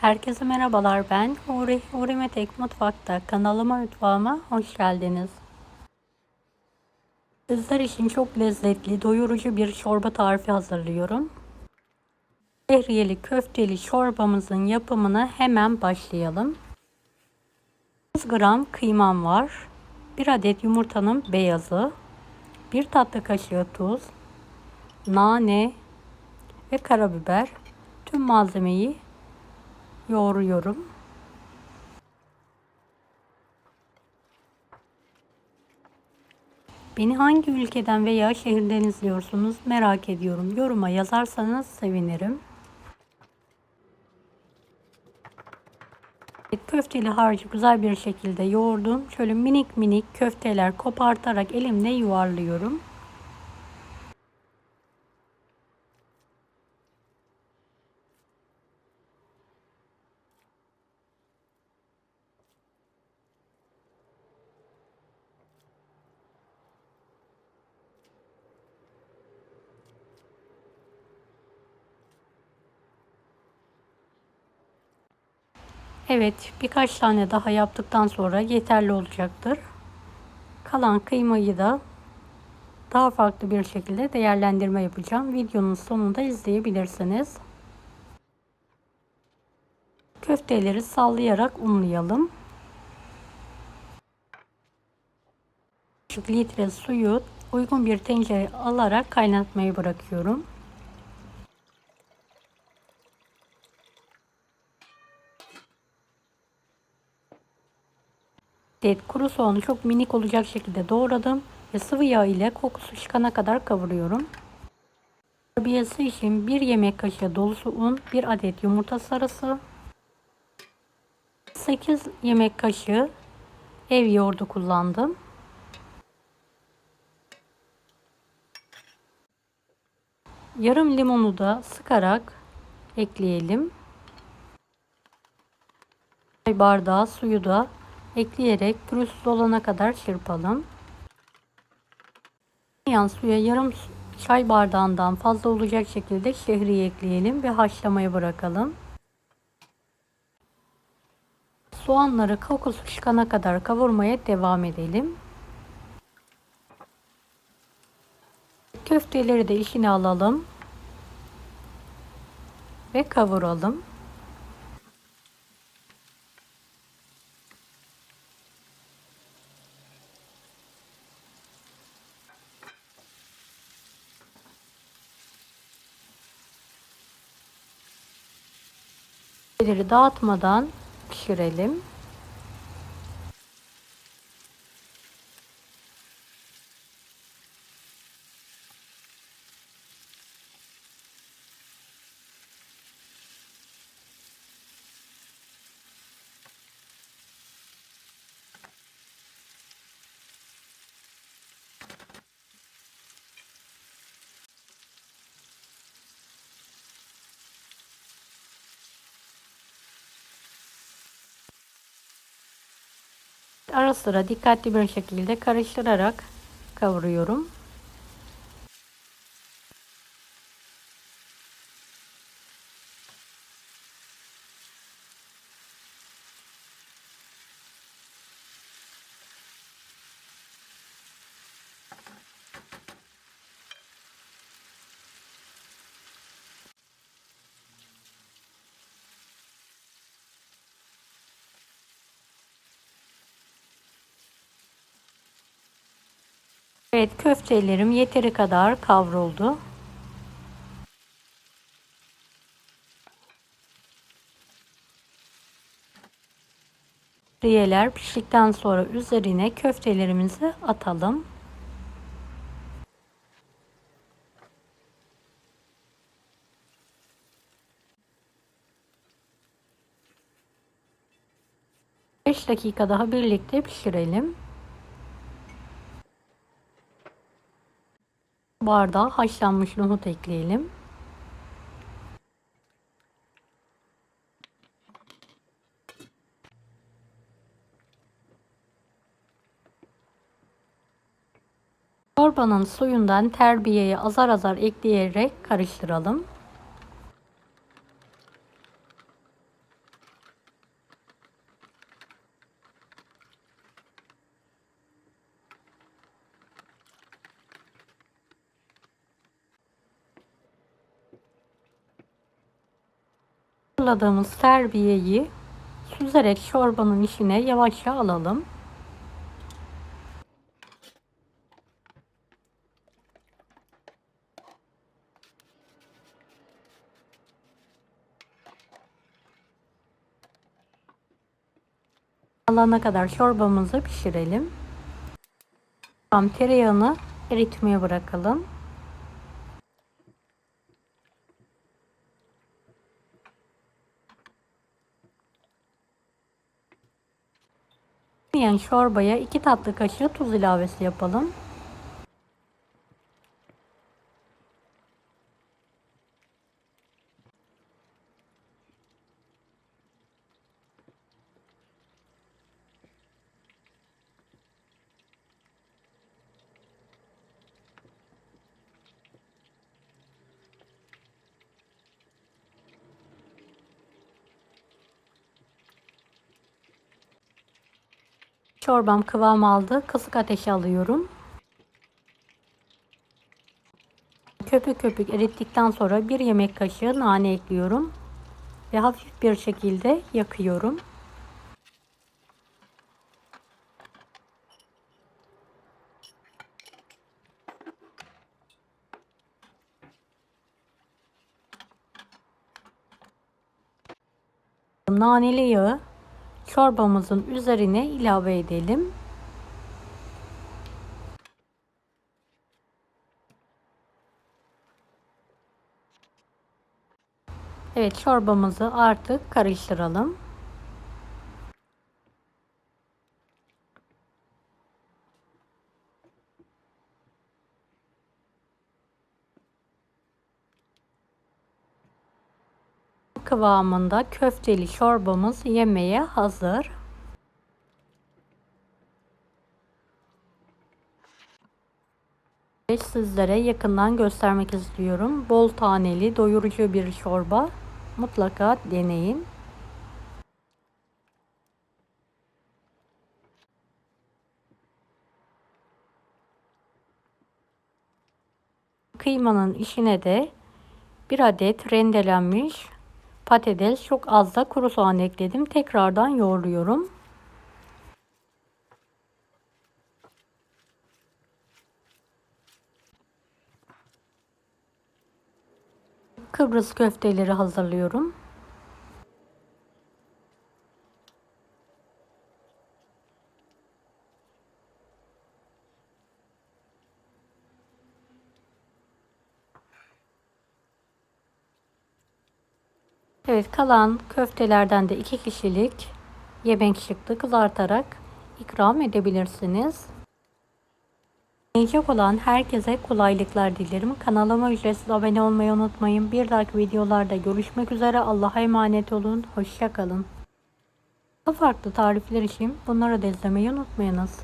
Herkese merhabalar ben Huri, Huri Metek Mutfak'ta kanalıma mutfağıma hoş geldiniz. Sizler için çok lezzetli, doyurucu bir çorba tarifi hazırlıyorum. Şehriyeli köfteli çorbamızın yapımına hemen başlayalım. 100 gram kıymam var. 1 adet yumurtanın beyazı, 1 tatlı kaşığı tuz, nane ve karabiber. Tüm malzemeyi yoğuruyorum. Beni hangi ülkeden veya şehirden izliyorsunuz merak ediyorum. Yoruma yazarsanız sevinirim. Köfteli harcı güzel bir şekilde yoğurdum. Şöyle minik minik köfteler kopartarak elimle yuvarlıyorum. Evet, birkaç tane daha yaptıktan sonra yeterli olacaktır. Kalan kıymayı da daha farklı bir şekilde değerlendirme yapacağım. Videonun sonunda izleyebilirsiniz. Köfteleri sallayarak unlayalım. 1 litre suyu uygun bir tencere alarak kaynatmayı bırakıyorum. Adet kuru soğanı çok minik olacak şekilde doğradım ve sıvı yağ ile kokusu çıkana kadar kavuruyorum. Terbiyesi için 1 yemek kaşığı dolusu un, 1 adet yumurta sarısı, 8 yemek kaşığı ev yoğurdu kullandım. Yarım limonu da sıkarak ekleyelim. Bardağı suyu da ekleyerek pürüzsüz olana kadar çırpalım. Yan suya yarım çay bardağından fazla olacak şekilde şehriye ekleyelim ve haşlamaya bırakalım. Soğanları kokusu çıkana kadar kavurmaya devam edelim. Köfteleri de içine alalım ve kavuralım. Köfteleri dağıtmadan pişirelim. Ara sıra dikkatli bir şekilde karıştırarak kavuruyorum. Evet köftelerim yeteri kadar kavruldu. Riyeler piştikten sonra üzerine köftelerimizi atalım. Beş dakika daha birlikte pişirelim. Bardağı haşlanmış nohut ekleyelim. Çorbanın suyundan terbiyeyi azar azar ekleyerek karıştıralım. Hazırladığımız terbiyeyi süzerek çorbanın içine yavaşça alalım. alana kadar çorbamızı pişirelim. Tam tereyağını eritmeye bırakalım. Yani çorbaya 2 tatlı kaşığı tuz ilavesi yapalım. Çorbam kıvam aldı. Kısık ateşe alıyorum. Köpük köpük erittikten sonra bir yemek kaşığı nane ekliyorum. Ve hafif bir şekilde yakıyorum. Naneli yağı çorbamızın üzerine ilave edelim. Evet çorbamızı artık karıştıralım. Kıvamında köfteli çorbamız yemeğe hazır. Sizlere yakından göstermek istiyorum. Bol taneli, doyurucu bir çorba. Mutlaka deneyin. Kıymanın içine de bir adet rendelenmiş patates, çok az da kuru soğan ekledim. Tekrardan yoğuruyorum. Kıbrıs köfteleri hazırlıyorum. Evet kalan köftelerden de iki kişilik yemek çıktı kızartarak ikram edebilirsiniz. Yiyecek olan herkese kolaylıklar dilerim. Kanalıma ücretsiz abone olmayı unutmayın. Bir dahaki videolarda görüşmek üzere. Allah'a emanet olun. Hoşçakalın. Farklı tarifler için bunları da izlemeyi unutmayınız.